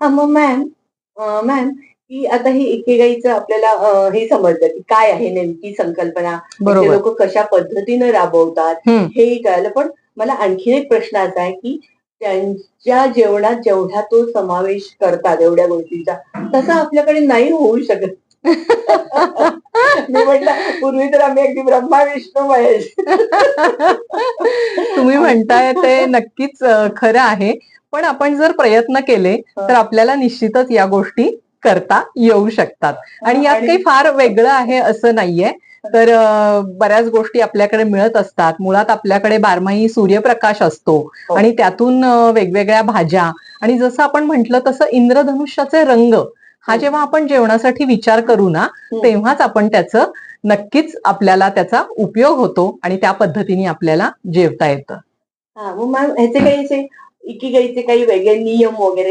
हा मग ma'am ma'am की आता हे इकेगाईचं आपल्याला अं, हे समजलं की काय आहे नेमकी संकल्पना. बरोबर. लोक कशा पद्धतीनं राबवतात हम्म. हेही कळालं. पण मला आणखी एक प्रश्न असा आहे की त्यांच्या जेवणात जेवढा तो समावेश करतात एवढ्या गोष्टींचा तसा आपल्याकडे नाही होऊ शकत. पूर्वी तर आम्ही अगदी ब्रह्मा विष्णू महेश. तुम्ही म्हणताय ते नक्कीच खरं आहे. पण आपण जर प्रयत्न केले तर आपल्याला निश्चितच या गोष्टी करता येऊ शकतात. आणि यात काही फार वेगळं आहे असं नाहीये. तर बऱ्याच गोष्टी आपल्याकडे मिळत असतात. मुळात आपल्याकडे बारमाही सूर्यप्रकाश असतो. हो. आणि त्यातून वेगवेगळ्या भाज्या. आणि जसं आपण म्हंटल तसं इंद्रधनुष्याचे रंग हा हो. जेव्हा आपण जेवणासाठी विचार करू ना हम्म. तेव्हाच आपण त्याचं नक्कीच आपल्याला त्याचा उपयोग होतो आणि त्या पद्धतीने आपल्याला जेवता येतं हा मग ह्याचे काही असे इकिगाईचे काही वेगळे नियम वगैरे